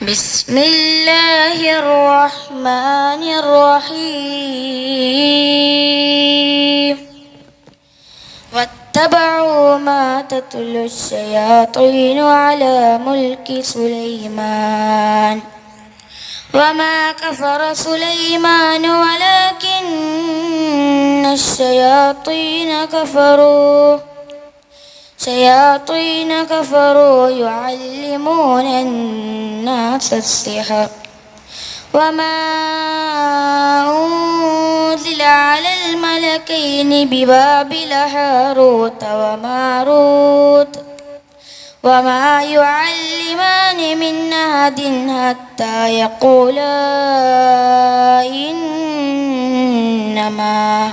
بسم الله الرحمن الرحيم. واتبعوا ما تتلو الشياطين على ملك سليمان. وما كفر سليمان ولكن الشياطين كفروا. شياطين كفروا يعلمون الناس السحر وما أنزل على الملكين ببابل هاروت وماروت وما يعلمان من أحد حتى يقولا إنما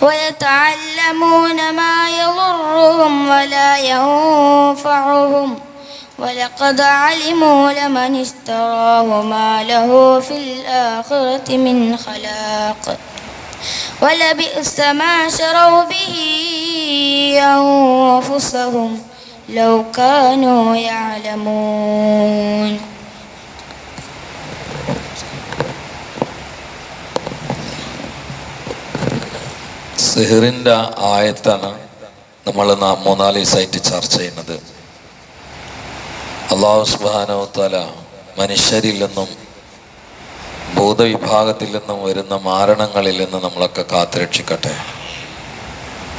ويتعلمون ما يضرهم ولا ينفعهم. ولقد علموا لمن اشتراه ما له في الآخرة من خلاق. ولبئس ما شروا به أنفسهم لو كانوا يعلمون. സിഹിറിന്റെ ആയത്താണ് നമ്മൾ മൂന്നാൽ ദിവസമായിട്ട് ചർച്ച ചെയ്യുന്നത്. അള്ളാഹു സുബാനോത്തല മനുഷ്യരിൽ നിന്നും ഭൂതവിഭാഗത്തിൽ നിന്നും വരുന്ന മാരണങ്ങളിൽ നിന്ന് നമ്മളൊക്കെ കാത്തുരക്ഷിക്കട്ടെ.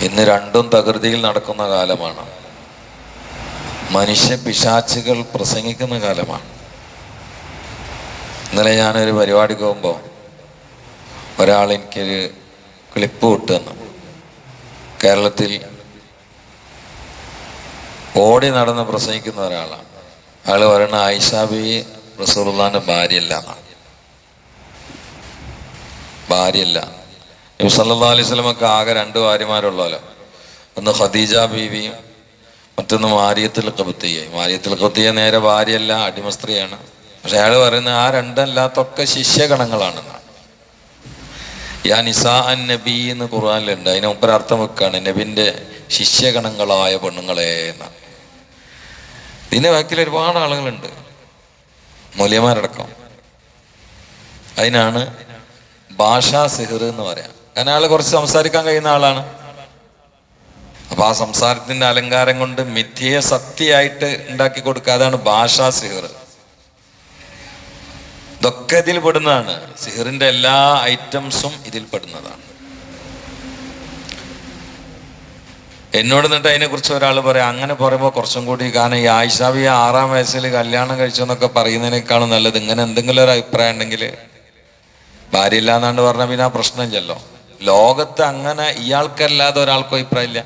ഇന്ന് രണ്ടും തകൃതിയിൽ നടക്കുന്ന കാലമാണ്. മനുഷ്യ പിശാച്ചുകൾ പ്രസംഗിക്കുന്ന കാലമാണ്. ഇന്നലെ ഞാനൊരു പരിപാടിക്ക് പോകുമ്പോൾ ഒരാൾ എനിക്കൊരു ക്ലിപ്പ് വിട്ടുതന്നു കേരളത്തിൽ ഓടി നടന്ന് പ്രസംഗിക്കുന്ന ഒരാളാണ്. അയാൾ പറയുന്ന ആയിഷാബി റസൂറുല്ലാന്റെ ഭാര്യയല്ല ഭാര്യയല്ല. നബി സല്ലല്ലാഹു അലൈഹി സ്വലമൊക്കെ ആകെ രണ്ട് ഭാര്യമാരുള്ളല്ലോ ഒന്ന് ഖദീജ ബീവിയും മറ്റൊന്ന് മാരിയത്തിൽ കബത്തിയായി മാരിയത്തിൽ കബത്തിയ നേരെ ഭാര്യയല്ല അടിമസ്ത്രീയാണ് പക്ഷെ അയാൾ പറയുന്നത് ആ രണ്ടല്ലാത്തൊക്കെ ശിഷ്യഗണങ്ങളാണെന്നാണ്. യാ നിസാ അൻ നബി എന്ന് ഖുർആനിലുണ്ട്. അതിന് മുമ്പ് അർത്ഥം നബിന്റെ ശിഷ്യഗണങ്ങളായ പെണ്ണുങ്ങളെ എന്നാണ് ഇതിന്റെ വാക്കിൽ ഒരുപാട് ആളുകളുണ്ട്. മൂല്യമാരടക്കം അതിനാണ് ഭാഷാ സിഹർ എന്ന് പറയാം. കാരണം ആൾ കുറച്ച് സംസാരിക്കാൻ കഴിയുന്ന ആളാണ്. അപ്പൊ ആ സംസാരത്തിന്റെ അലങ്കാരം കൊണ്ട് മിഥ്യയെ സത്യമായിട്ട് ഉണ്ടാക്കി കൊടുക്കുക അതാണ് ഭാഷാ സിഹിർ. ഇതൊക്കെ ഇതിൽ പെടുന്നതാണ്. സിഹറിന്റെ എല്ലാ ഐറ്റംസും ഇതിൽ പെടുന്നതാണ്. എന്നോട് നിന്നിട്ട് അതിനെക്കുറിച്ച് ഒരാൾ പറയാം അങ്ങനെ പറയുമ്പോൾ കുറച്ചും കൂടി കാരണം ഈ ആയിഷാബി ആറാം വയസ്സിൽ കല്യാണം കഴിച്ചു എന്നൊക്കെ പറയുന്നതിനേക്കാളും നല്ലത് ഇങ്ങനെ എന്തെങ്കിലും ഒരു അഭിപ്രായം ഉണ്ടെങ്കിൽ ഭാര്യ ഇല്ല എന്നാണ്ട് പറഞ്ഞാൽ പിന്നെ ആ പ്രശ്നം പ്രശ്നമില്ലല്ലോ ലോകത്ത് അങ്ങനെ ഇയാൾക്കല്ലാതെ ഒരാൾക്കും അഭിപ്രായം ഇല്ല.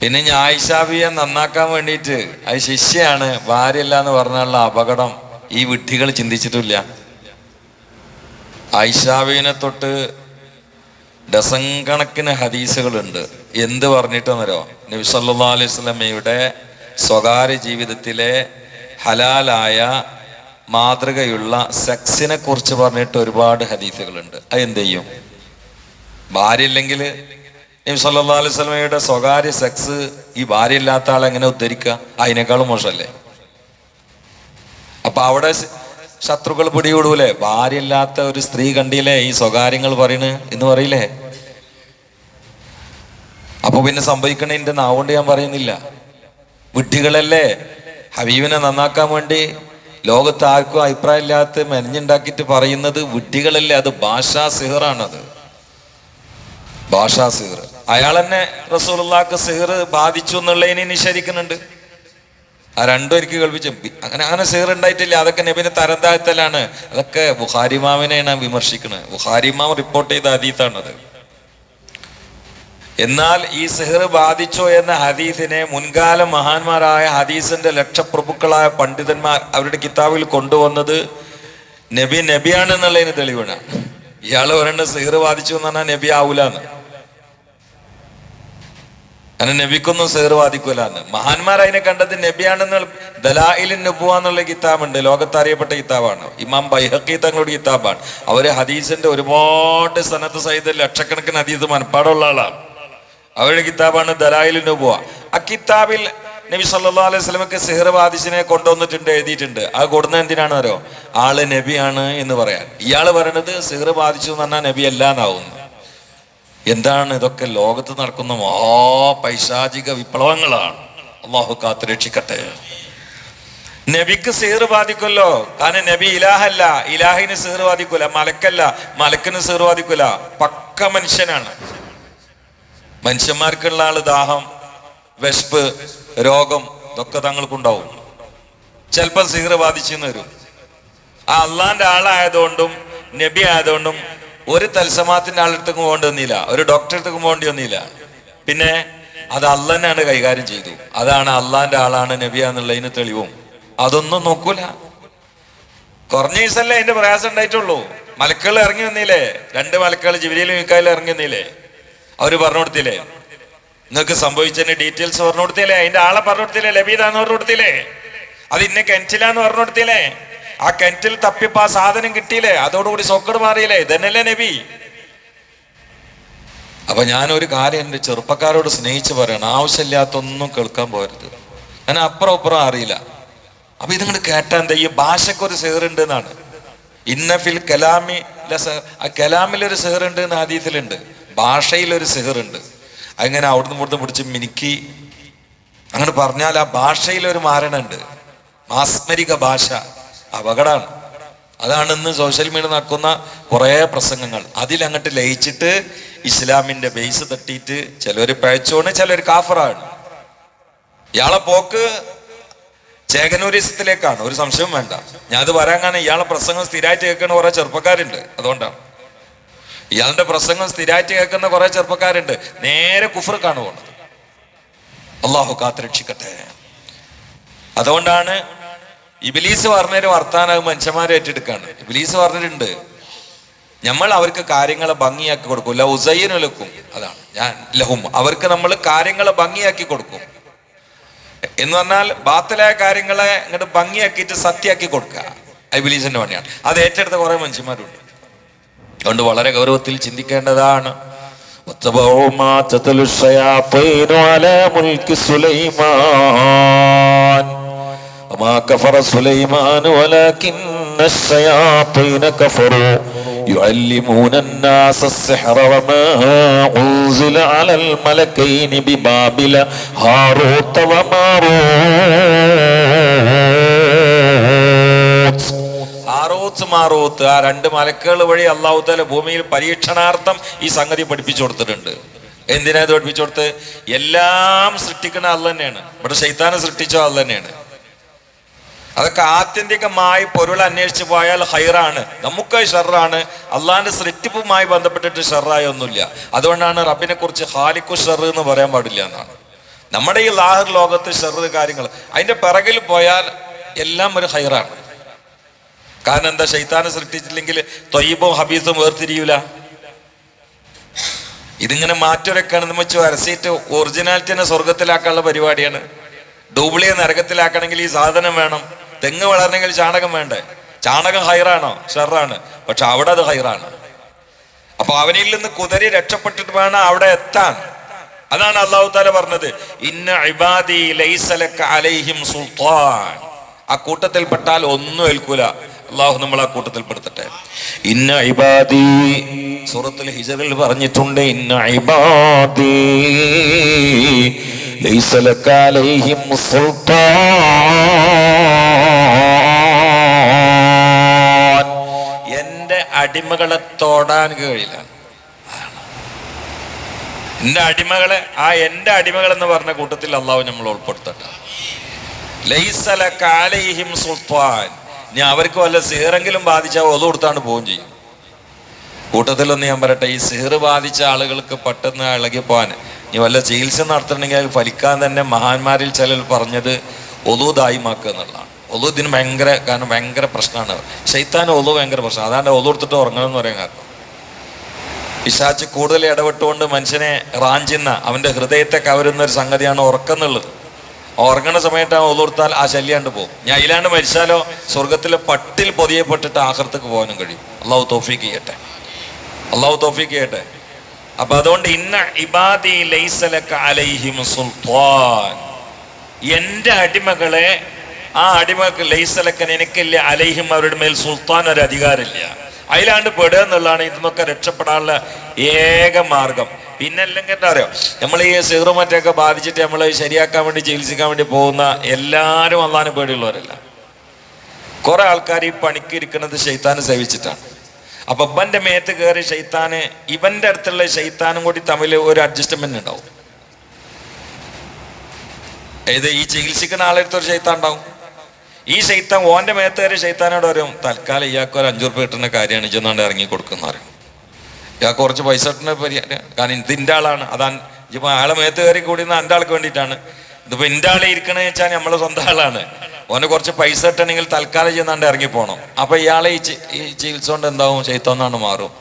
പിന്നെ ഞാൻ നന്നാക്കാൻ വേണ്ടിയിട്ട് അത് ശിഷ്യയാണ് ഭാര്യയില്ല എന്ന് പറഞ്ഞുള്ള അപകടം ഈ വിഡ്ഢികൾ ചിന്തിച്ചിട്ടില്ല. ആയിഷാബിനെ തൊട്ട് ഡസൻ കണക്കിന് ഹദീസുകളുണ്ട്. എന്ത് പറഞ്ഞിട്ടെന്നരോ നബി സല്ലാ അലൈഹി സ്വലമയുടെ സ്വകാര്യ ജീവിതത്തിലെ ഹലാലായ മാതൃകയുള്ള സെക്സിനെ കുറിച്ച് പറഞ്ഞിട്ട് ഒരുപാട് ഹദീസുകളുണ്ട്. അത് എന്ത് ചെയ്യും? ഭാര്യ ഇല്ലെങ്കിൽ നബി സല്ലാ അലൈഹി സ്വലമയുടെ സ്വകാര്യ സെക്സ് ഈ ഭാര്യ ഇല്ലാത്ത ആളെ എങ്ങനെ ഉദ്ധരിക്കുക? അതിനേക്കാളും മോശമല്ലേ? അപ്പൊ അവിടെ ശത്രുക്കൾ പിടികൂടൂലേ? ഭാര്യ ഇല്ലാത്ത ഒരു സ്ത്രീ കണ്ടില്ലേ? ഈ സ്വകാര്യങ്ങൾ പറയണ് എന്ന് പറയില്ലേ? അപ്പൊ പിന്നെ സംഭവിക്കണതിന്റെ നാവുകൊണ്ട് ഞാൻ പറയുന്നില്ല. വിഡ്ഢികളല്ലേ? ഹബീബിനെ നന്നാക്കാൻ വേണ്ടി ലോകത്ത് ആർക്കും അഭിപ്രായം ഇല്ലാത്ത മെനഞ്ഞുണ്ടാക്കിയിട്ട് പറയുന്നത് വിഡ്ഢികളല്ലേ? അത് ഭാഷാ സിഹറാണത്. ഭാഷാ സിഹർ അയാൾ തന്നെ റസൂലുള്ളാക്ക് സിഹർ ബാധിച്ചു എന്നുള്ളതിനെ നിഷേധിക്കുന്നുണ്ട്. ആ രണ്ടു എനിക്ക് കേൾപ്പിച്ചു. അങ്ങനെ അങ്ങനെ സിഹർ ഉണ്ടായിട്ടില്ല. അതൊക്കെ നബിന്റെ ബുഖാരി അതൊക്കെ ബുഹാരിമാവിനെയാണ് വിമർശിക്കുന്നത്. ബുഹാരിമാവ് റിപ്പോർട്ട് ചെയ്ത അതീതാണത് എന്നാൽ ഈ സിഹർ ബാധിച്ചോ എന്ന ഹദീസിനെ മുൻകാല മഹാന്മാരായ ഹദീസിന്റെ ലക്ഷപ്രഭുക്കളായ പണ്ഡിതന്മാർ അവരുടെ കിതാബിൽ കൊണ്ടുവന്നത് നബി നബിയാണെന്നുള്ളതിന് തെളിവാണ്. ഇയാൾ പറയേണ്ട സിഹർ ബാധിച്ചു എന്ന് പറഞ്ഞാൽ നബി ആവൂലെന്ന്. കാരണം നബിക്കൊന്നും സിഹർ ബാധിക്കൂലെന്ന് മഹാന്മാർ അതിനെ കണ്ടത് നബിയാണെന്ന് ദലായിലിൻ നബുവ എന്നുള്ള കിതാബുണ്ട്. ലോകത്ത് അറിയപ്പെട്ട കിതാബാണ്. ഇമാം ബൈഹക്കി തങ്ങളുടെ കിതാബാണ്. അവർ ഹദീസിന്റെ ഒരുപാട് സനത്ത് സഹിത ലക്ഷക്കണക്കിന് ഹദീസ് മനപ്പാടുള്ള ആളാണ്. അവരുടെ കിതാബാണ് ദലായിലിൻ നബുവ. ആ കിതാബിൽ നബി സല്ലാ അലൈഹി സ്വലമക്ക് സെഹർ ബാധിച്ചിനെ കൊണ്ടുവന്നിട്ടുണ്ട് എഴുതിയിട്ടുണ്ട്. ആ കൊടുന്ന എന്തിനാണ് അറിയോ? ആൾ നബിയാണ് എന്ന് പറയാൻ. ഇയാൾ പറയണത് സെഹർ ബാധിച്ചു എന്ന് പറഞ്ഞാൽ നബി അല്ലാന്നാവുന്നു. എന്താണ് ഇതൊക്കെ ലോകത്ത് നടക്കുന്ന മഹാ പൈശാചിക വിപ്ലവങ്ങളാണ്. അള്ളാഹു കാത്ത് രക്ഷിക്കട്ടെ. നബിക്ക് സീർ ബാധിക്കുമല്ലോ. കാരണം നബി ഇലാഹല്ല. ഇലാഹിന് സീർ ബാധിക്കൂല. മലക്കല്ല. മലക്കിന് സീർ ബാധിക്കൂല. പക്ക മനുഷ്യനാണ്. മനുഷ്യന്മാർക്കുള്ള ആൾ ദാഹം വിശപ്പ് രോഗം ഇതൊക്കെ തങ്ങൾക്കുണ്ടാവും. ചിലപ്പോൾ സീർ ബാധിച്ചെന്ന് വരും. ആ അള്ളാന്റെ ആളായതുകൊണ്ടും നബി ആയതുകൊണ്ടും ഒരു തത്സമാത്തിന്റെ ആളടുത്തേക്കും പോകേണ്ടി വന്നില്ല. ഒരു ഡോക്ടറെ അടുത്ത് പോകേണ്ടി വന്നില്ല. പിന്നെ അത് അള്ളനാണ് കൈകാര്യം ചെയ്തു. അതാണ് അള്ളാന്റെ ആളാണ് നബിയാന്നുള്ളതിന് തെളിവും. അതൊന്നും നോക്കൂല. കുറഞ്ഞ ദിവസമല്ലേ അതിന്റെ പ്രയാസം ഉണ്ടായിട്ടുള്ളൂ. മലക്കുകൾ ഇറങ്ങി വന്നില്ലേ? രണ്ട് മലക്കുകൾ ജിബിലിയിലും മിക്കായിലും ഇറങ്ങി വന്നില്ലേ? അവർ പറഞ്ഞു കൊടുത്തില്ലേ? നിങ്ങൾക്ക് സംഭവിച്ചതിന്റെ ഡീറ്റെയിൽസ് പറഞ്ഞു കൊടുത്തില്ലേ? അതിന്റെ ആളെ പറഞ്ഞു കൊടുത്തില്ലേ? ലബീദാന്ന് പറഞ്ഞു കൊടുത്തില്ലേ? അത് ഇന്ന കെൻസിലാന്ന് പറഞ്ഞു കൊടുത്തില്ലേ? ആ കിണറ്റിൽ തപ്പിപ്പോ ആ സാധനം കിട്ടിയില്ലേ? അതോടുകൂടി സോക്കട് മാറിയില്ലേ? ഇതന്നല്ലേ നബി. അപ്പൊ ഞാൻ ഒരു കാര്യം എന്റെ ചെറുപ്പക്കാരോട് സ്നേഹിച്ച് പറയണം ആവശ്യമില്ലാത്തൊന്നും കേൾക്കാൻ പോരുത് ഞാൻ അപ്പുറം അപ്പുറം അറിയില്ല. അപ്പൊ ഇതിങ്ങോട്ട് കേട്ടാ എന്താ ഈ ഭാഷക്കൊരു സേറുണ്ട് എന്നാണ് ഇന്ന ഫിൽ കലാമി ആ കലാമിലൊരു സെഹറുണ്ട് എന്ന് ആദ്യത്തിലുണ്ട് ഭാഷയിലൊരു സെഹറുണ്ട് അങ്ങനെ അവിടുന്ന് ഇവിടുന്ന് പിടിച്ച് മിനുക്കി അങ്ങനെ പറഞ്ഞാൽ ആ ഭാഷയിലൊരു മാരണുണ്ട് മാസ്മരിക ഭാഷ. അപകടമാണ്. അതാണ് ഇന്ന് സോഷ്യൽ മീഡിയ നടക്കുന്ന കുറേ പ്രസംഗങ്ങൾ. അതിലങ്ങോട്ട് ലയിച്ചിട്ട് ഇസ്ലാമിന്റെ ബേസ് തട്ടിയിട്ട് ചിലർ പഴച്ചോണ് ചിലർ കാഫറാണ്. ഇയാളെ പോക്ക് ചേകനൂരിസത്തിലേക്കാണ് ഒരു സംശയവും വേണ്ട. ഞാൻ അത് പറയാൻ കാരണം ഇയാളെ പ്രസംഗം സ്ഥിരമായിട്ട് കേൾക്കുന്ന കുറെ ചെറുപ്പക്കാരുണ്ട്. അതുകൊണ്ടാണ്. ഇയാളുടെ പ്രസംഗം സ്ഥിരമായിട്ട് കേൾക്കുന്ന കുറെ ചെറുപ്പക്കാരുണ്ട്. നേരെ കുഫർക്കാണ് പോണത്. അള്ളാഹു കാത്തുരക്ഷിക്കട്ടെ. അതുകൊണ്ടാണ് ഇബിലീസ് പറഞ്ഞൊരു വർത്താനം മനുഷ്യന്മാരെ ഏറ്റെടുക്കാണ്. ഇബിലീസ് പറഞ്ഞിട്ടുണ്ട് നമ്മൾ അവർക്ക് കാര്യങ്ങളെ ഭംഗിയാക്കി കൊടുക്കും. ലൗസൈനുലക്കും അതാണ്. ഞാൻ ലഹും. അവർക്ക് നമ്മൾ കാര്യങ്ങളെ ഭംഗിയാക്കി കൊടുക്കും. എന്ന് പറഞ്ഞാൽ ബാത്തലായ കാര്യങ്ങളെ ഇങ്ങോട്ട് ഭംഗിയാക്കിയിട്ട് സത്യാക്കി കൊടുക്കുക. ഐബിലീസിന്റെ പണിയാണ്. അത് ഏറ്റെടുത്ത കുറെ മനുഷ്യന്മാരുണ്ട്. അതുകൊണ്ട് വളരെ ഗൗരവത്തിൽ ചിന്തിക്കേണ്ടതാണ്. وما كفر سليمان ولكن الشياطين كفروا يعلمون الناس السحر وما أنزل على الملكين ببابل هاروت وماروت ആറോത്ത് മാറോത്ത് ആ രണ്ട് മലക്കുകൾ വഴി അള്ളാഹു താല ഭൂമിയിൽ പരീക്ഷണാർത്ഥം ഈ സംഗതി പഠിപ്പിച്ചു കൊടുത്തിട്ടുണ്ട് എന്തിനാ ഇത് പഠിപ്പിച്ചു കൊടുത്ത് എല്ലാം സൃഷ്ടിക്കുന്ന അല്ല തന്നെയാണ് ഇവിടെ ശൈത്താനെ സൃഷ്ടിച്ചോ അല്ല തന്നെയാണ് അതൊക്കെ ആത്യന്തികമായി പൊരുൾ അന്വേഷിച്ച് പോയാൽ ഹൈറാണ്. നമുക്ക് ഷെറാണ്. അള്ളാഹിന്റെ സൃഷ്ടിപ്പുമായി ബന്ധപ്പെട്ടിട്ട് ഷെറായ ഒന്നുമില്ല. അതുകൊണ്ടാണ് റബ്ബിനെ കുറിച്ച് ഹാലിക്കു ഷെറ് എന്ന് പറയാൻ പാടില്ല എന്നാണ്. നമ്മുടെ ഈ ലാഹർ ലോകത്ത് ഷെറ് കാര്യങ്ങൾ അതിന്റെ പിറകിൽ പോയാൽ എല്ലാം ഒരു ഹൈറാണ്. കാരണം എന്താ? ശൈത്താനെ സൃഷ്ടിച്ചില്ലെങ്കിൽ തൊയ്യബും ഹബീസും വേർതിരിയൂല. ഇതിങ്ങനെ മാറ്റൊരക്കാണ്. നമ്മൾ വരസീറ്റ് ഒറിജിനാലിറ്റിനെ സ്വർഗത്തിലാക്കാനുള്ള പരിപാടിയാണ്. ഡൂബ്ലിയെ നരകത്തിലാക്കണമെങ്കിൽ ഈ സാധനം വേണം. തെങ്ങ് വളരണമെങ്കിൽ ചാണകം വേണ്ടേ? ചാണകം ഹൈറാണോ? ഷെറാണ്. പക്ഷെ അവിടെ അത് ഹൈറാണ്. അപ്പൊ അവനിൽ നിന്ന് കുതിരി രക്ഷപ്പെട്ടിട്ട് വേണം അവിടെ എത്താൻ. അതാണ് അള്ളാഹു താല പറഞ്ഞത്. ഇന്ന ഇബാദി ലൈസലക്ക അലൈഹിം സുൽത്താൻ. ആ കൂട്ടത്തിൽ പെട്ടാൽ ഒന്നും ഏൽക്കൂല. അള്ളാഹു നമ്മൾ ആ കൂട്ടത്തിൽ പെടുത്തട്ടെ. ഇന്ന ഇബാദി. സൂറത്തുൽ ഹിജറിൽ പറഞ്ഞിട്ടുണ്ട്. ഇന്ന ഇബാദി ലൈസ അലൈഹിം സുൽത്താൻ. അടിമകളെ തൊടാൻ കഴിയില്ല. എന്റെ അടിമകളെ ആ എന്റെ അടിമകൾ എന്ന് പറഞ്ഞ കൂട്ടത്തിൽ അള്ളാഹു നമ്മൾ ഉൾപ്പെടുത്തട്ടെ. സുൽത്താൻ. ഇനി അവർക്ക് വല്ല സിഹറെങ്കിലും ബാധിച്ചാൽ ഒതു കൊടുത്താണ്ട് പോവുകയും ചെയ്യും. കൂട്ടത്തിലൊന്ന് ഞാൻ പറയട്ടെ ഈ സിഹർ ബാധിച്ച ആളുകൾക്ക് പെട്ടെന്ന് ഇളകി പോകാൻ ഇനി വല്ല ചികിത്സ നടത്തണമെങ്കിൽ ഫലിക്കാൻ തന്നെ മഹാന്മാരിൽ ചിലർ പറഞ്ഞത് ഒതു ദായിമാക്കുക എന്നുള്ളതാണ്. ഒതു ഇതിന് ഭയങ്കര കാരണം ഭയങ്കര പ്രശ്നമാണ്. ശൈത്താൻ ഒലു ഭയങ്കര പ്രശ്നം. അതാണ്ട് ഒതു എടുത്തിട്ട് ഉറങ്ങണം എന്ന് പറയാൻ കാരണം. പിശാച്ച് കൂടുതൽ ഇടപെട്ടുകൊണ്ട് മനുഷ്യനെ റാഞ്ചുന്ന അവന്റെ ഹൃദയത്തെ കവരുന്ന ഒരു സംഗതിയാണ് ഉറക്കം എന്നുള്ളത് ഉറങ്ങണ സമയത്ത് ആ ഒതുകൊടുത്താൽ ആ ശല്യാണ്ട് പോകും. ഞാൻ ഇല്ലാണ്ട് മരിച്ചാലോ സ്വർഗത്തിലെ പട്ടിൽ പൊതിയപ്പെട്ടിട്ട് ആഹൃത്തക്ക് പോകാനും കഴിയും. അള്ളാഹു തോഫീക്ക് ചെയ്യട്ടെ. അള്ളാഹു തോഫീക്ക് ചെയ്യട്ടെ. അപ്പൊ അതുകൊണ്ട് ഇന്ന ഇബാദി ലൈസലക്ക അലൈഹിം സുൽത്താൻ എന്റെ അടിമകളെ ആ അടിമക്ക് ലൈസലക്കൻ എനിക്കില്ല അലൈഹിം അവരുടെ മേൽ സുൽത്താൻ ഒരു അധികാരമില്ല. അതിലാണ്ട് പെടുക എന്നുള്ളതാണ് ഇതിന്നൊക്കെ രക്ഷപ്പെടാനുള്ള ഏക മാർഗം. പിന്നെ അല്ലെങ്കിൽ എന്താ പറയുക നമ്മൾ ഈ സിഹറും മറ്റൊക്കെ ബാധിച്ചിട്ട് നമ്മൾ ശരിയാക്കാൻ വേണ്ടി ചികിത്സിക്കാൻ വേണ്ടി പോകുന്ന എല്ലാവരും അള്ളാനും പേടിയുള്ളവരല്ല. കുറെ ആൾക്കാർ ഈ പണിക്ക് ഇരിക്കുന്നത് ഷെയ്ത്താനെ സേവിച്ചിട്ടാണ്. അപ്പൊ ഇവന്റെ മേത്ത് കയറി ഷെയ്ത്താന് ഇവന്റെ അടുത്തുള്ള ഷെയ്ത്താനും കൂടി തമ്മിൽ ഒരു അഡ്ജസ്റ്റ്മെന്റ് ഉണ്ടാവും. ഏത് ഈ ചികിത്സിക്കുന്ന ആളെടുത്തൊരു ഷെയ്ത്താൻ ഉണ്ടാവും. ഈ ശൈത്താൻ ഓന്റെ മേത്ത് ശൈത്താനോട് പറയും തൽക്കാലം ഇയാൾക്ക് ഒരു അഞ്ചു റുപ്യ കിട്ടുന്ന കാര്യമാണ് ചെന്നാണ്ട് ഇറങ്ങി കൊടുക്കുന്ന പറയും. ഇയാൾക്ക് കുറച്ച് പൈസ കിട്ടുന്ന പരിഹാരം കാരണം ഇതിന്റെ ആളാണ്. അതാണ് ഇപ്പം ആളെ മേത്ത് കയറി കൂടുന്ന എന്റെ ആൾക്ക് വേണ്ടിയിട്ടാണ്. ഇതിപ്പോൾ എന്റെ ആളെ ഇരിക്കണമെന്ന് വെച്ചാൽ നമ്മളെ സ്വന്തം ആളാണ്. ഓനെ കുറച്ച് പൈസ കിട്ടണമെങ്കിൽ തൽക്കാലം ചെന്നാണ്ട് ഇറങ്ങി പോകണം അപ്പോൾ ഇയാളെ ഈ ചികിത്സ കൊണ്ട് എന്താവും? ചെയ്ത്തോന്നാണ് മാറും.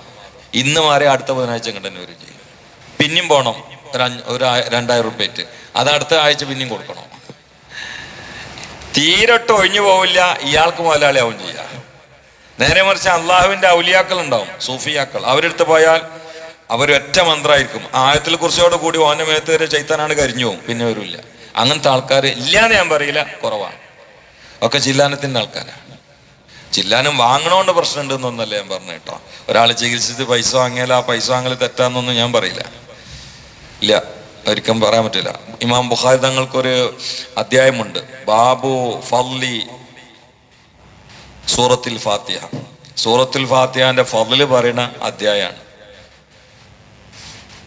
ഇന്ന് മാറി അടുത്ത ബുധനാഴ്ച തന്നെ വരും ചെയ്യും. പിന്നെയും പോകണം ഒരു ഒരു രണ്ടായിരം റുപ്യറ്റ് അത് അടുത്ത ആഴ്ച പിന്നെയും കൊടുക്കണം. തീരട്ട് ഒഴിഞ്ഞു പോവില്ല ഇയാൾക്ക് മുതലാളിയാവും ചെയ്യാം. നേരെ മറിച്ച് അള്ളാഹുവിന്റെ ഔലിയാക്കൾ ഉണ്ടാവും സൂഫിയാക്കൾ. അവരെടുത്ത് പോയാൽ അവരൊറ്റ മന്ത്രമായിരിക്കും ആയത്തിൽ കുറിച്ചോട് കൂടി ഓന്റെ മേത്ത് വരെ ചൈത്താനാണ് കരിഞ്ഞു പോകും പിന്നെ വരില്ല. അങ്ങനത്തെ ആൾക്കാർ ഇല്ലാന്ന് ഞാൻ പറയില്ല കുറവാണ്. ഒക്കെ ചില്ലാനത്തിന്റെ ആൾക്കാരാണ് ചില്ലാനും വാങ്ങണോണ്ട് പ്രശ്നമുണ്ട് എന്നൊന്നല്ല ഞാൻ പറഞ്ഞു കേട്ടോ. ഒരാൾ ചികിത്സിച്ച് പൈസ വാങ്ങിയാൽ ആ പൈസ വാങ്ങൽ തെറ്റാന്നൊന്നും ഞാൻ പറയില്ല. ഇല്ല. ഒരിക്കലും പറയാൻ പറ്റില്ല. ഇമാം ബുഖാരി തങ്ങൾക്കൊരു അധ്യായമുണ്ട്. ബാബു ഫല്ലി സൂറത്തിൽ ഫാത്തിഹ. സൂറത്തിൽ ഫാത്തിഹാന്റെ ഫضൽ പറയുന്ന അധ്യായമാണ്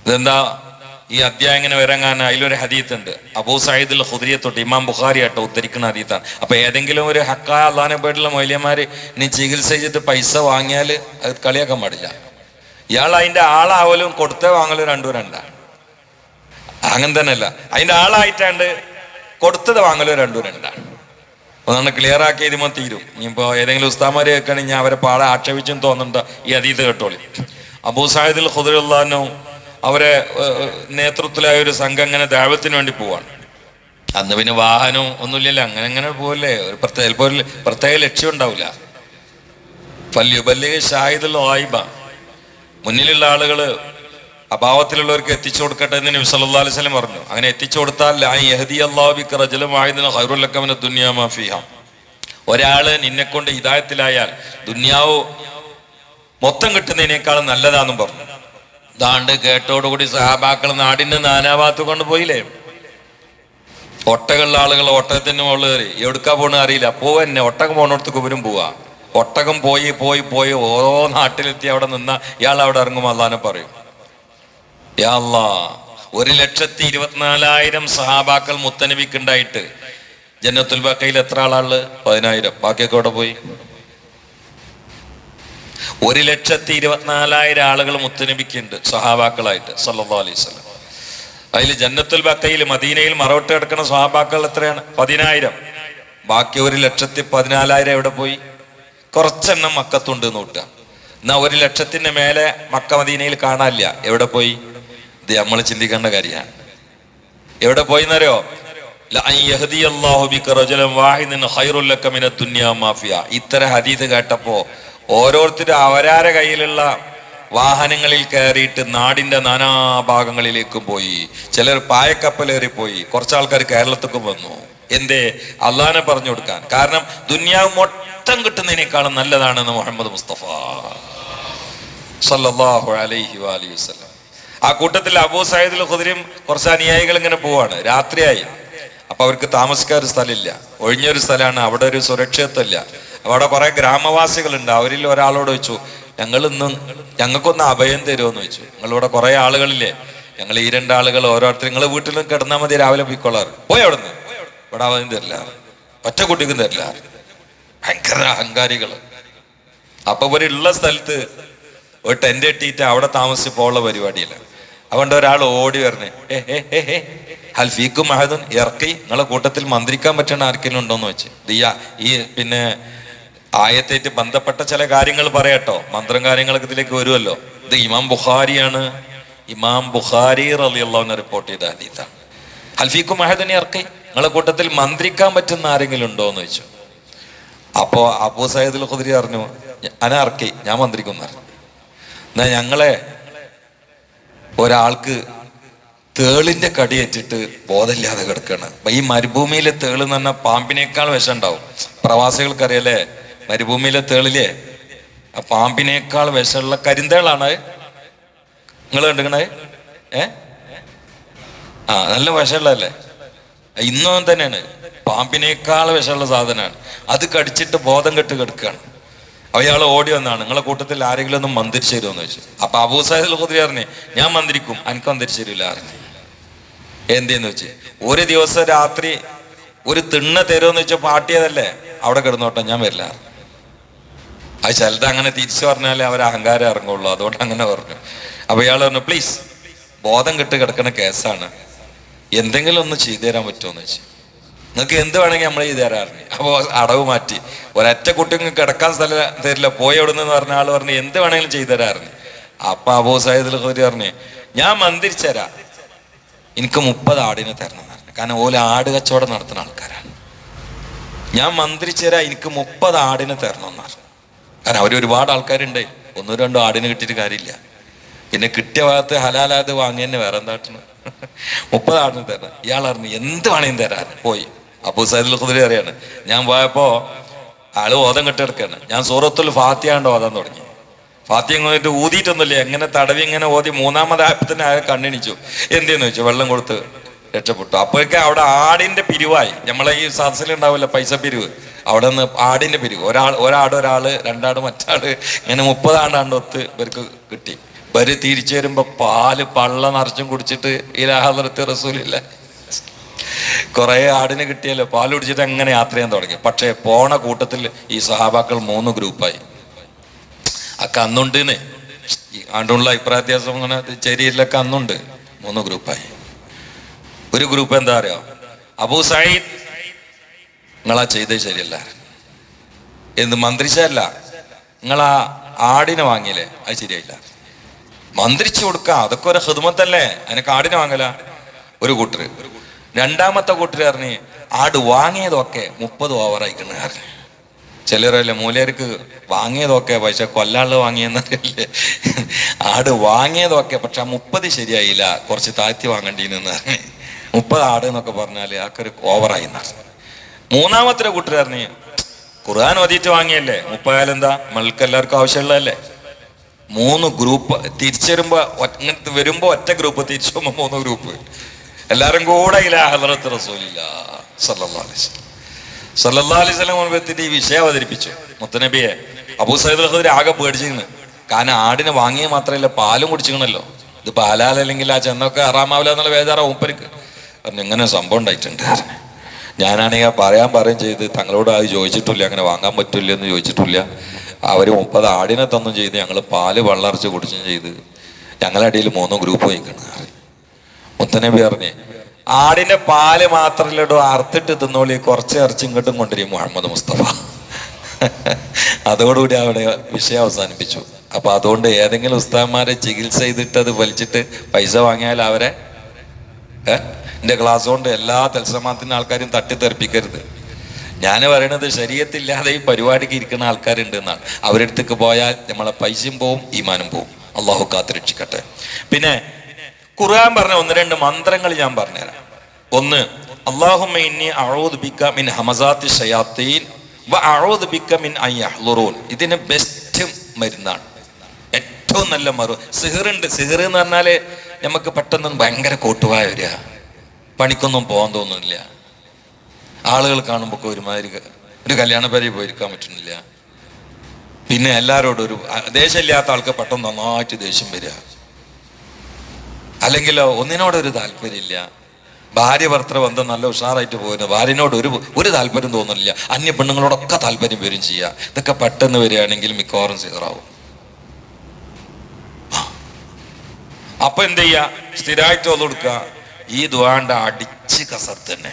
ഇതെന്താ? ഈ അധ്യായം ഇങ്ങനെ വരങ്ങാൻ അതിലൊരു ഹദീത്ത് ഉണ്ട് അബൂ സയ്യിദുൽ ഹുദ്രിയെ തൊട്ട് ഇമാം ബുഖാരി ആട്ടോ ഉദ്ധരിക്കുന്ന ഹദീത്താണ്. അപ്പൊ ഏതെങ്കിലും ഒരു ഹക്കായ അള്ളഹാനെ പോയിട്ടുള്ള മൗല്യന്മാര് ഇനി ചികിത്സ ചെയ്തിട്ട് പൈസ വാങ്ങിയാൽ അത് കളിയാക്കാൻ പാടില്ല. ഇയാൾ അതിന്റെ ആളാവലും കൊടുത്തേ വാങ്ങലും രണ്ടും രണ്ടാണ്. അങ്ങനെ തന്നെ അല്ല അതിന്റെ ആളായിട്ടാണ്ട് കൊടുത്തത് വാങ്ങലോ രണ്ടും രണ്ടാണ്. ഒന്നാണ് ക്ലിയർ ആക്കി ഇതിമ തീരും. ഇനിയിപ്പോ ഏതെങ്കിലും ഉസ്താമാരെ കേൾക്കുകയാണെങ്കിൽ ഞാൻ അവരെ പാടെ ആക്ഷേപിച്ചും തോന്നുന്നുണ്ട് ഈ അതീത് കേട്ടോളി. അബൂ സാഹിദുൽ ഖുദുറുല്ലാനോ അവരെ നേതൃത്വത്തിലായ ഒരു സംഘം അങ്ങനെ ദൈവത്തിന് വേണ്ടി പോവാണ്. അന്ന് പിന്നെ വാഹനവും ഒന്നുമില്ലല്ലോ. അങ്ങനെ അങ്ങനെ പോവല്ലേ. ഒരു പ്രത്യേക ചിലപ്പോൾ ഒരു പ്രത്യേക ലക്ഷ്യം ഉണ്ടാവില്ല ഫല്യുബല്ലിക ഷാഹിദുൽ വായിബ മുന്നിലുള്ള ആളുകൾ അഭാവത്തിലുള്ളവർക്ക് എത്തിച്ചു കൊടുക്കട്ടെ എന്ന് നബി സല്ലല്ലാഹു അലൈഹി സ്വലം പറഞ്ഞു. അങ്ങനെ എത്തിച്ചു കൊടുത്താൽ ഒരാൾ നിന്നെ കൊണ്ട് ഹിതായത്തിലായാൽ ദുന്യാവ് മൊത്തം കിട്ടുന്നതിനേക്കാളും നല്ലതാന്നും പറഞ്ഞു. ദാണ്ട് കേട്ടോടുകൂടി സഹാബാക്കൾ നാടിന്റെ നാനാഭാഗത്ത് കൊണ്ടുപോയില്ലേ ഒട്ടകളുള്ള ആളുകൾ ഒട്ടകത്തിന് മുകളിൽ കയറി. എവിടുക്കാ പോണെന്ന് അറിയില്ല. പോവന്നെ ഒട്ടകം പോണോടത്തേക്ക് ഇവരും പോവാ. ഒട്ടകം പോയി പോയി പോയി ഓരോ നാട്ടിലെത്തി അവിടെ നിന്ന ഇയാൾ അവിടെ ഇറങ്ങും അല്ലാനെ പറയും. ഒരു ലക്ഷത്തി ഇരുപത്തിനാലായിരം സഹാബാക്കൾ മുത്തനബിക്കുണ്ടായിട്ട് ജന്നത്തുൽ ബക്കയിൽ എത്ര ആളാൾ? പതിനായിരം. ബാക്കിയൊക്കെ അവിടെ പോയി? ഒരു ലക്ഷത്തി ഇരുപത്തിനാലായിരം ആളുകൾ മുത്തനബിക്കുണ്ട് സഹാബാക്കളായിട്ട് സല്ലാ അലൈഹി വസല്ലം. അതിൽ ജന്നത്തുൽ ബക്കയിൽ മദീനയിൽ മറവിട്ട് കിടക്കുന്ന സഹാബാക്കൾ എത്രയാണ്? പതിനായിരം. ബാക്കി ഒരു ലക്ഷത്തി പതിനാലായിരം എവിടെ പോയി? കുറച്ചെണ്ണം മക്കത്തുണ്ട് എന്ന് കൂട്ടുക എന്നാ ഒരു ലക്ഷത്തിന്റെ മേലെ മക്ക മദീനയിൽ കാണാനില്ല. എവിടെ പോയി? ഇത് നമ്മൾ ചിന്തിക്കേണ്ട കാര്യമാണ്. എവിടെ പോയി ഫിഹാ. ഇത്തരം ഹദീത് കേട്ടപ്പോ ഓരോരുത്തരും അവരാരെ കയ്യിലുള്ള വാഹനങ്ങളിൽ കയറിയിട്ട് നാടിന്റെ നാനാഭാഗങ്ങളിലേക്കും പോയി. ചിലർ പായക്കപ്പലേറി പോയി കുറച്ച് ആൾക്കാർ കേരളത്തേക്കും വന്നു. എന്തേ? അള്ളഹാനെ പറഞ്ഞു കൊടുക്കാൻ. കാരണം ദുന്യാവ് മൊത്തം കിട്ടുന്നതിനേക്കാളും നല്ലതാണെന്ന് മുഹമ്മദ് മുസ്തഫ. സല്ലാഹു അലൈഹി വാലി വസല്ലം. ആ കൂട്ടത്തിൽ അബൂ സയ്യിദുൽ ഖുദരിയും കുറച്ച് അനുയായികൾ ഇങ്ങനെ പോവാണ്. രാത്രിയായി. അപ്പൊ അവർക്ക് താമസിക്കാൻ ഒരു സ്ഥലമില്ല. ഒഴിഞ്ഞൊരു സ്ഥലമാണ്. അവിടെ ഒരു സുരക്ഷിതത്വമില്ല. അവിടെ കുറെ ഗ്രാമവാസികളുണ്ട്. അവരിൽ ഒരാളോട് വെച്ചു ഞങ്ങൾ ഇന്നും ഞങ്ങൾക്കൊന്ന് അഭയം തരുമോന്ന് ചോദിച്ചു. ഞങ്ങളിവിടെ കുറെ ആളുകളില്ലേ. ഞങ്ങൾ ഈ രണ്ടാളുകൾ ഓരോരുത്തർ നിങ്ങൾ വീട്ടിലും കിടന്നാൽ മതി. രാവിലെ പോയിക്കൊള്ളാറ് പോയി അവിടെ നിന്ന് ഇവിടെ അഭയം തരില്ല. ഒറ്റ കുട്ടിക്കും തരില്ല. ഭയങ്കര അഹങ്കാരികൾ അപ്പൊ ഇവരുള്ള സ്ഥലത്ത് ഒരു ടെന്റ് എട്ടിയിട്ട് അവിടെ താമസിച്ചപ്പോൾ പരിപാടിയില്ല. അതുകൊണ്ട് ഒരാൾ ഓടി വരണേ ഹൽഫീഖും മഹദും മഹദുൻ ഇറക്കി. നിങ്ങളെ കൂട്ടത്തിൽ മന്ത്രിക്കാൻ പറ്റണ ആർക്കെങ്കിലും ഉണ്ടോന്ന് വെച്ച്. ദിയ ഈ പിന്നെ ആയത്തേറ്റ് ബന്ധപ്പെട്ട ചില കാര്യങ്ങൾ പറയട്ടോ. മന്ത്രം കാര്യങ്ങളൊക്കെ ഇതിലേക്ക് വരുമല്ലോ ഇത് ഇമാം ബുഖാരിയാണ്. ഇമാം ബുഖാരി റലിയുള്ളവനെ റിപ്പോർട്ട് ചെയ്ത ഹദീത്താണ് ഹൽഫീക്കും മഹദുനെ ഇറക്കി. നിങ്ങളെ കൂട്ടത്തിൽ മന്ത്രിക്കാൻ പറ്റുന്ന ആരെങ്കിലും ഉണ്ടോ എന്ന് വെച്ചു അപ്പോ അബൂ സയ്യിദുൽ ഖുദരി പറഞ്ഞു ഞാൻ ഞാൻ മന്ത്രിക്കുമെന്ന് പറഞ്ഞു. എന്നാ ഞങ്ങളെ ഒരാൾക്ക് തേളിന്റെ കടിയേറ്റിട്ട് ബോധമില്ലാതെ കിടക്കാണ്. അപ്പൊ ഈ മരുഭൂമിയിലെ തേൾ എന്ന് പറഞ്ഞാൽ പാമ്പിനേക്കാൾ വിഷം ഉണ്ടാവും പ്രവാസികൾക്കറിയാലേ മരുഭൂമിയിലെ തേളിലെ ആ പാമ്പിനേക്കാൾ വിഷമുള്ള കരിന്തേളാണ്. നിങ്ങൾ കണ്ടുക്കണേ ഏ? ആ നല്ല വിഷമുള്ളതല്ലേ? ഇന്നും തന്നെയാണ്. പാമ്പിനേക്കാൾ വിഷമുള്ള സാധനമാണ്. അത് കടിച്ചിട്ട് ബോധം കെട്ട് കിടക്കുകയാണ് അയാൾ ഓടി വന്നാണ്. നിങ്ങളെ കൂട്ടത്തിൽ ആരെങ്കിലും ഒന്ന് മന്ത്രിച്ചു തരുമെന്ന് വെച്ചു അപ്പൊ അബൂ സാഹിദ് ഖുദ്രി പറഞ്ഞു ഞാൻ മന്ത്രിക്കും എനിക്ക് മന്ത്രിച്ചു തരില്ല അറിഞ്ഞു എന്തേന്ന് വെച്ച്? ഒരു ദിവസം രാത്രി ഒരു തിണ്ണ തരുമെന്ന് വെച്ച പാട്ടിയതല്ലേ അവിടെ കിടന്നോട്ടെ ഞാൻ വരില്ല അത് ചിലത് അങ്ങനെ തിരിച്ചു പറഞ്ഞാലേ അവർ അഹങ്കാരം ഇറങ്ങുള്ളൂ. അതുകൊണ്ട് അങ്ങനെ പറഞ്ഞു. അപ്പൊ ഇയാൾ പറഞ്ഞു പ്ലീസ് ബോധം കെട്ട് കിടക്കുന്ന കേസാണ്. എന്തെങ്കിലും ഒന്ന് ചെയ്തു തരാൻ പറ്റുമോ വെച്ച് നിങ്ങൾക്ക് എന്ത് വേണമെങ്കിൽ നമ്മൾ ചെയ്തു തരാറുണ്ട് അപ്പോൾ അടവ് മാറ്റി. ഒരൊറ്റ കുട്ടിക്ക് കിടക്കാൻ സ്ഥലം തരില്ല പോയി എവിടുന്ന് പറഞ്ഞ ആൾ പറഞ്ഞു എന്ത് വേണമെങ്കിലും ചെയ്തു തരാറുണ്ട് അപ്പൊ അബൂ സാഹിദ് പറഞ്ഞു ഞാൻ മന്തിരിച്ചരാ തരാം. എനിക്ക് മുപ്പത് ആടിനെ തരണം പറഞ്ഞു. കാരണം ഓല ആട് കച്ചവടം നടത്തുന്ന ആൾക്കാരാണ്. ഞാൻ മന്ത്രിച്ചു തരാം എനിക്ക് മുപ്പത് ആടിനെ തരണം എന്ന് പറഞ്ഞു. കാരണം അവർ ഒരുപാട് ആൾക്കാരുണ്ട്. ഒന്നോ രണ്ടോ ആടിന് കിട്ടിയിട്ട് കാര്യമില്ല. പിന്നെ കിട്ടിയ ഭാഗത്ത് ഹലാലാത് വാങ്ങി തന്നെ വേറെ എന്താ മുപ്പത് ആടിന് തരണം. ഇയാൾ അറിഞ്ഞു എന്ത് വേണേലും തരാൻ പോയി. അബൂ സൈദുൽ ഖുദരി അറിയാണ് ഞാൻ പോയപ്പോ ആൾ ഓതം കെട്ടിടക്കാണ്. ഞാൻ സൂറത്തുൽ ഫാത്തിയാണ്ട് ഓതാൻ തുടങ്ങി. ഫാത്തിയ ഇങ്ങോട്ട് ഊതിയിട്ടൊന്നുമില്ല. എങ്ങനെ തടവി ഇങ്ങനെ ഓതി തന്നെ അയാൾ കണ്ണിണിച്ചു. എന്തെന്ന് വെച്ചു വെള്ളം കൊടുത്ത് രക്ഷപ്പെട്ടു. അപ്പോഴൊക്കെ അവിടെ ആടിന്റെ പിരിവായി. നമ്മളെ ഈ സദസ്സിലുണ്ടാവില്ല പൈസ പിരിവ്. അവിടെ നിന്ന് ആടിന്റെ പിരിവ്. ഒരാൾ ഒരാട് ഒരാൾ രണ്ടാട് മറ്റാട് ഇങ്ങനെ മുപ്പതാണ്ടാണ്ട് ഒത്ത് ഇവർക്ക് കിട്ടി. ഇവർ തിരിച്ചു വരുമ്പോ പാൽ പള്ള നിറച്ചും കുടിച്ചിട്ട് ഈ രാഹദർത്തി റസൂലില്ല. കുറെ ആടിന് കിട്ടിയല്ലോ. പാൽ കുടിച്ചിട്ട് അങ്ങനെ യാത്ര ചെയ്യാൻ തുടങ്ങി? പക്ഷേ പോണ കൂട്ടത്തിൽ ഈ സഹാബാക്കൾ മൂന്ന് ഗ്രൂപ്പായി. അക്ക അന്നുണ്ട് ആണ്ടുള്ള അഭിപ്രായ വ്യത്യാസം അങ്ങനെ ചേരിയിലൊക്കെ അന്നുണ്ട് മൂന്ന് ഗ്രൂപ്പായി. ഒരു ഗ്രൂപ്പ് എന്താ അറിയോ? അബൂ സയ്യിദ്. നിങ്ങളാ ചെയ്തത് ശരിയല്ല. എന്ത് മന്ത്രിച്ചല്ല നിങ്ങളാ ആടിനെ വാങ്ങിയില്ലേ? അത് ശരിയായില്ല. മന്ത്രിച്ചു കൊടുക്കാം. അതൊക്കെ ഒരു ഹൃദമത്തല്ലേ അതിനൊക്കെ ആടിനെ വാങ്ങല. ഒരു കൂട്ടര്. രണ്ടാമത്തെ കൂട്ടുകാരന് ആട് വാങ്ങിയതൊക്കെ മുപ്പത് ഓവറായിക്കണ് പറഞ്ഞു ചിലരല്ലേ മൂലർക്ക് വാങ്ങിയതൊക്കെ പക്ഷെ കൊല്ലാൾ വാങ്ങിയെന്നറിയില്ലേ? ആട് വാങ്ങിയതൊക്കെ പക്ഷെ ആ മുപ്പത് ശരിയായില്ല. കുറച്ച് താഴ്ത്തി വാങ്ങണ്ടീന്ന് നിന്ന് മുപ്പത് ആട് എന്നൊക്കെ പറഞ്ഞാൽ ആക്കൊരു ഓവറായി മൂന്നാമത്തെ കൂട്ടർ പറഞ്ഞു ഖുർആൻ ഓതിയിട്ട് വാങ്ങിയല്ലേ? മുപ്പതായാലും എന്താ? നമ്മൾക്ക് എല്ലാവർക്കും ആവശ്യമുള്ളതല്ലേ? മൂന്ന് ഗ്രൂപ്പ് തിരിച്ചു വരുമ്പോ വരുമ്പോ ഒറ്റ ഗ്രൂപ്പ് തിരിച്ചു പോകുമ്പോ മൂന്ന് ഗ്രൂപ്പ്. എല്ലാരും കൂടെ ഇലാ അലൈഹി അലൈഹി മുൻപത്തിന്റെ ഈ വിഷയം അവതരിപ്പിച്ചു. മുത്തനബിയെ അബൂ സൈദ് ആകെ പേടിച്ചിരുന്നു കാരണം ആടിനെ വാങ്ങിയ മാത്രമല്ല പാലും കുടിച്ചിക്കണല്ലോ ഇത് പാലാലല്ലെങ്കിൽ ആ ചെന്നൊക്കെ അറാമാവില്ല എന്നുള്ള വേദാറ ഉപ്പരിക്ക് പറഞ്ഞു ഇങ്ങനെ സംഭവം ഉണ്ടായിട്ടുണ്ട്. ഞാനാണെങ്കിൽ ആ പറയാൻ പറയും ചെയ്ത് തങ്ങളോട് അത് ചോദിച്ചിട്ടില്ല അങ്ങനെ വാങ്ങാൻ പറ്റില്ല എന്ന് ചോദിച്ചിട്ടില്ല. അവർ മുപ്പത് ആടിനെ തന്നും ചെയ്ത് ഞങ്ങൾ പാൽ വെള്ളറച്ച് കുടിച്ചും ചെയ്ത് ഞങ്ങളുടെ ഇടയിൽ മൂന്ന് ഗ്രൂപ്പ് വയ്ക്കണം. മുത്തനബി പറഞ്ഞേ ആടിന്റെ പാൽ മാത്രമല്ലടോ അറുത്തിട്ട് തിന്നോളി. കുറച്ച് ഇറച്ചി ഇങ്ങോട്ടും കൊണ്ടുവരും മുഹമ്മദ് മുസ്തഫ. അതോടുകൂടി അവിടെ വിഷയം അവസാനിപ്പിച്ചു. അപ്പൊ അതുകൊണ്ട് ഏതെങ്കിലും ഉസ്താന്മാരെ ചികിത്സ ചെയ്തിട്ട് അത് വലിച്ചിട്ട് പൈസ വാങ്ങിയാൽ അവരെ? എന്റെ ക്ലാസ് കൊണ്ട് എല്ലാ തത്സമാത്തിന്റെ ആൾക്കാരും തട്ടിത്തെറിപ്പിക്കരുത്. ഞാൻ പറയണത് ശരീരത്തില്ലാതെ ഈ പരിപാടിക്ക് ഇരിക്കുന്ന ആൾക്കാരുണ്ട് എന്നാണ്. അവരെടുത്തേക്ക് പോയാൽ നമ്മളെ പൈസയും പോവും ഈമാനും പോവും. അള്ളാഹു കാത്തിരക്ഷിക്കട്ടെ പിന്നെ ഖുർആൻ പറഞ്ഞ ഒന്ന് രണ്ട് മന്ത്രങ്ങൾ ഞാൻ പറഞ്ഞുതരാം. ഒന്ന് അള്ളാഹുമ്മ ഇന്നി മിൻ ഹമസാത്തി വ മിൻ ഇതിന് ബെസ്റ്റ് മരുന്നാണ്. ഏറ്റവും നല്ല മറു സിഹറുണ്ട്. സിഹിർ എന്ന് പറഞ്ഞാൽ നമുക്ക് പെട്ടെന്ന് ഭയങ്കര കോട്ടുവായ വരിക പണിക്കൊന്നും പോകാൻ തോന്നുന്നില്ല. ആളുകൾ കാണുമ്പോൾ ഒരുമാതിരി ഒരു കല്യാണ പരി പോയിരിക്കാൻ പറ്റുന്നില്ല. പിന്നെ എല്ലാവരോടും ഒരു ദേഷ്യമില്ലാത്ത ആൾക്ക് പെട്ടെന്ന് നന്നായിട്ട് ദേഷ്യം വരിക. അല്ലെങ്കിലോ ഒന്നിനോടൊരു താല്പര്യമില്ല. ഭാര്യ ഭർത്തൃ ബന്ധം നല്ല ഉഷാറായിട്ട് പോകുന്നു ഭാര്യനോട് ഒരു ഒരു താല്പര്യം തോന്നുന്നില്ല. അന്യ പെണ്ണുങ്ങളോടൊക്കെ താല്പര്യം വരും ചെയ്യുക ഇതൊക്കെ പെട്ടെന്ന് വരികയാണെങ്കിൽ മിക്കവാറും സീറാവും അപ്പൊ എന്ത് ചെയ്യുക സ്ഥിരമായിട്ട് ഒന്ന് കൊടുക്കുക ഈ ദ്വാണ്ട അടിച്ച് കസർത്ത് തന്നെ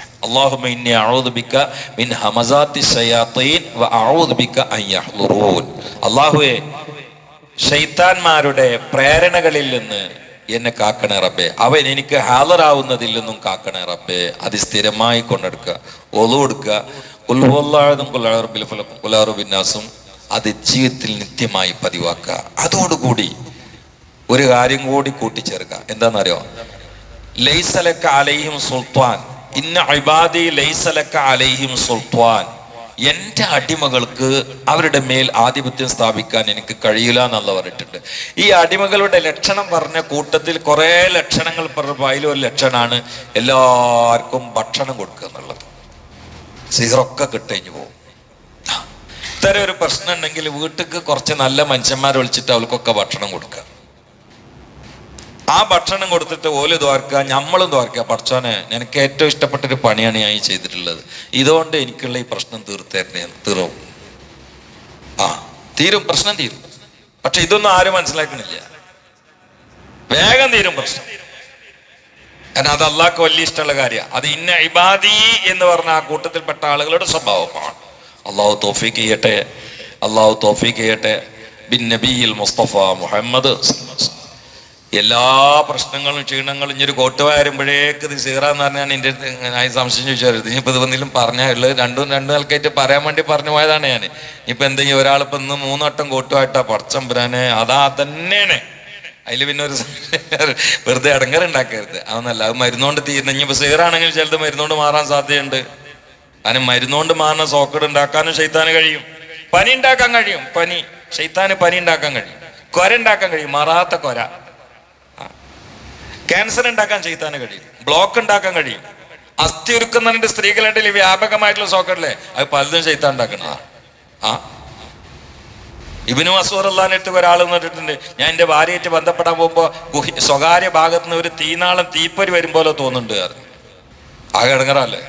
അള്ളാഹുവേ ഷെയ്ത്താന്മാരുടെ പ്രേരണകളിൽ നിന്ന് എന്നെ കാക്കണേ റബ്ബേ. അവൻ എനിക്ക് ഹാലറാവുന്നതില്ലെന്നും കാക്കണേ റബ്ബേ. അത് സ്ഥിരമായി കൊണ്ടെടുക്കുക. ഒതു കൊടുക്കുക. കുലാറുബിന്നാസും അത് ജീവിതത്തിൽ നിത്യമായി പതിവാക്കുക. അതോടുകൂടി ഒരു കാര്യം കൂടി കൂട്ടിച്ചേർക്കുക. എന്താണെന്നറിയോ? ലൈസലക്ക അലൈഹിം സുൽത്താൻ. ഇന്ന ഇബാദി ലൈസലക്ക അലൈഹിം സുൽത്താൻ. എന്റെ അടിമകൾക്ക് അവരുടെ മേൽ ആധിപത്യം സ്ഥാപിക്കാൻ എനിക്ക് കഴിയില്ല എന്നുള്ള പറഞ്ഞിട്ടുണ്ട്. ഈ അടിമകളുടെ ലക്ഷണം പറഞ്ഞ കൂട്ടത്തിൽ കുറേ ലക്ഷണങ്ങൾ പറഞ്ഞപ്പോൾ അതിലൊരു ലക്ഷണമാണ് എല്ലാവർക്കും ഭക്ഷണം കൊടുക്കുക എന്നുള്ളത്. സിഹറൊക്കെ കിട്ടഴിഞ്ഞു പോകും. ഇത്തരം ഒരു പ്രശ്നം ഉണ്ടെങ്കിൽ വീട്ടിൽ കുറച്ച് നല്ല മനുഷ്യന്മാരെ വിളിച്ചിട്ട് അവൾക്കൊക്കെ ഭക്ഷണം കൊടുക്കുക. ആ ഭക്ഷണം കൊടുത്തിട്ട് ഓൽ ദ്വാർക്കുക നമ്മളും ദ്വാർക്കുക പഠിച്ചോനെ എനിക്ക് ഏറ്റവും ഇഷ്ടപ്പെട്ട ഒരു പണിയാണ് ഞാൻ ചെയ്തിട്ടുള്ളത്. ഇതുകൊണ്ട് എനിക്കുള്ള ഈ പ്രശ്നം തീർത്തേരണേ തീറും ആ തീരും പ്രശ്നം തീരും. പക്ഷെ ഇതൊന്നും ആരും മനസ്സിലാക്കണില്ല വേഗം തീരും പ്രശ്നം. കാരണം അത് അള്ളാഹ്ക്ക് വലിയ ഇഷ്ടമുള്ള കാര്യമാണ് അത് ഇന്ന ഇബാദി എന്ന് പറഞ്ഞ ആ കൂട്ടത്തിൽപ്പെട്ട ആളുകളുടെ സ്വഭാവമാണ്. അള്ളാഹു തോഫീക്ക് ചെയ്യട്ടെ. അള്ളാഹു തോഫീക്ക് ചെയ്യട്ടെ. ബിൻ നബിയിൽ മുസ്തഫ മുഹമ്മദ് എല്ലാ പ്രശ്നങ്ങളും ക്ഷീണങ്ങളും ഇനി ഒരു കോട്ട് വരുമ്പോഴേക്ക് ഇത് സീറാന്ന് പറഞ്ഞാൽ എന്റെ അടുത്ത് ഞാൻ സംശയം ചോദിച്ചായിരുന്നു. ഇനിയിപ്പോൾ ഇത് പറഞ്ഞുള്ളത് രണ്ടും രണ്ടു നിലക്കായിട്ട് പറയാൻ വേണ്ടി പറഞ്ഞു പോയതാണ് ഞാൻ ഇനിയിപ്പോൾ എന്തെങ്കിലും ഒരാളിപ്പോൾ ഇന്ന് മൂന്നോട്ടം കോട്ടുമായിട്ടാ പടച്ചമ്പുരാനെ അതാ തന്നെയാണ് അതിൽ പിന്നെ ഒരു വെറുതെ ഇടങ്ങറുണ്ടാക്കരുത് അതൊന്നല്ല അത് മരുന്നുകൊണ്ട് തീരുന്ന ഇനിയിപ്പോൾ സീറാണെങ്കിൽ ചിലത് മരുന്നുകൊണ്ട് മാറാൻ സാധ്യതയുണ്ട്. കാരണം മരുന്നുകൊണ്ട് മാറുന്ന സോക്കട് ഉണ്ടാക്കാനും ഷെയ്ത്താന് കഴിയും. പനി ഉണ്ടാക്കാൻ കഴിയും. പനി. ഷെയ്ത്താന് പനി ഉണ്ടാക്കാൻ കഴിയും. കൊര ഉണ്ടാക്കാൻ കഴിയും. മാറാത്ത കൊര. ക്യാൻസർ ഉണ്ടാക്കാൻ ചെയ്താന് കഴിയും. ബ്ലോക്ക് ഉണ്ടാക്കാൻ കഴിയും. അസ്ഥി ഒരുക്കുന്നതിന്റെ സ്ത്രീകളുടെ വ്യാപകമായിട്ടുള്ള സോക്കറിലെ അത് പലതും ചെയ്താൻ ഉണ്ടാക്കണതാണ് ആ. ഇബിനു മസൂർ അള്ളഹാനിട്ട് ഒരാൾ വന്നിട്ടുണ്ട് ഞാൻ എന്റെ ഭാര്യയായിട്ട് ബന്ധപ്പെടാൻ പോകുമ്പോൾ ഗുഹി സ്വകാര്യ ഭാഗത്ത് നിന്ന് ഒരു തീനാളം തീപ്പൊരി വരും പോലെ തോന്നുന്നുണ്ട് കാരണം ആകെ ഇടങ്ങറല്ലേ?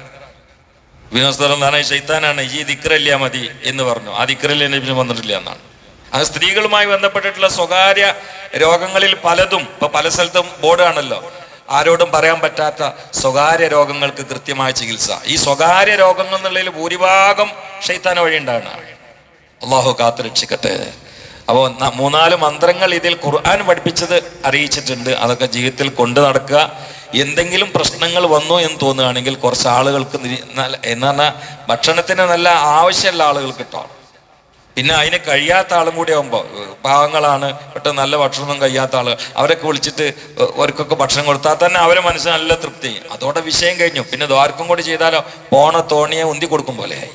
ഇബിനു മസൂർ അള്ളഹാനെ ചെയ്താനാണ് ഈ ദിക്രല്ല മതി എന്ന് പറഞ്ഞു. ആ ദിക്രല്ല എന്നെ വന്നിട്ടില്ല എന്നാണ്. അത് സ്ത്രീകളുമായി ബന്ധപ്പെട്ടിട്ടുള്ള സ്വകാര്യ രോഗങ്ങളിൽ പലതും ഇപ്പൊ പല സ്ഥലത്തും ബോർഡ് ആണല്ലോ ആരോടും പറയാൻ പറ്റാത്ത സ്വകാര്യ രോഗങ്ങൾക്ക് കൃത്യമായ ചികിത്സ. ഈ സ്വകാര്യ രോഗങ്ങൾ എന്നുള്ളതിൽ ഭൂരിഭാഗം ഷെയ്ത്താന വഴി ഉണ്ടാണ് അള്ളാഹു കാത്തുരക്ഷിക്കട്ടെ അപ്പോൾ മൂന്നാൽ മന്ത്രങ്ങൾ ഇതിൽ ഖുർആൻ പഠിപ്പിച്ചത് അറിയിച്ചിട്ടുണ്ട്. അതൊക്കെ ജീവിതത്തിൽ കൊണ്ടു നടക്കുക. എന്തെങ്കിലും പ്രശ്നങ്ങൾ വന്നു എന്ന് തോന്നുകയാണെങ്കിൽ കുറച്ച് ആളുകൾക്ക് എന്ന് പറഞ്ഞാൽ ഭക്ഷണത്തിന് നല്ല ആവശ്യമുള്ള ആളുകൾക്ക് കിട്ടാം പിന്നെ അതിന് കഴിയാത്ത ആളും കൂടി ആകുമ്പോൾ പാവങ്ങളാണ് പെട്ടെന്ന് നല്ല ഭക്ഷണം കഴിയാത്ത ആൾ അവരൊക്കെ വിളിച്ചിട്ട് അവർക്കൊക്കെ ഭക്ഷണം കൊടുത്താൽ തന്നെ അവരെ മനസ്സിന് നല്ല തൃപ്തി. അതോടെ വിഷയം കഴിഞ്ഞു. പിന്നെ ദ്വാർക്കും കൂടി ചെയ്താലോ? പോണ തോണിയെ ഉന്തി കൊടുക്കും പോലെയായി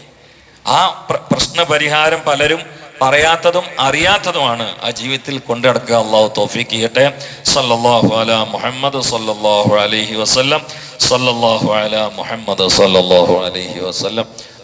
ആ പ്ര- പ്രശ്ന പരിഹാരം പലരും പറയാത്തതും അറിയാത്തതുമാണ് ആ ജീവിതത്തിൽ കൊണ്ടടക്കുക അള്ളാഹു തോഫിക്ക് ചെയ്യട്ടെ. സല്ലാഹു അല മുഹമ്മദ് സല്ലാഹു അലഹി വസ്ലം സല്ലാഹു അല മുഹമ്മദ് സല്ലാഹു അലഹി വസല്ലം.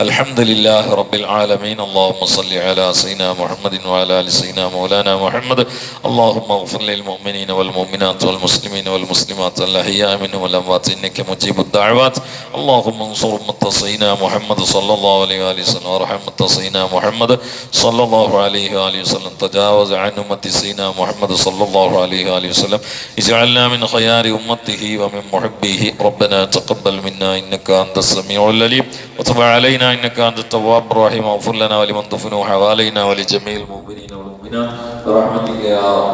الحمد لله رب العالمين اللهم صل على سيدنا محمد وعلى ال سيدنا مولانا محمد اللهم اغفر للمؤمنين والمؤمنات والمسلمين والمسلمات الاحياء منهم والاموات انك مجيب الدعوات اللهم انصر امه سيدنا محمد صلى الله عليه واله وسلم وارحم امه سيدنا محمد صلى الله عليه واله وسلم تجاوز عن امه سيدنا محمد صلى الله عليه واله وسلم اجعلنا من خيار امته ومن محبيه ربنا تقبل منا انك انت السميع العليم وتب علينا إنك أنت التواب الرحيم. واغفر لنا ولمن دفنوا حوالينا ولجميع المؤمنين والمؤمنات برحمتك يا رب.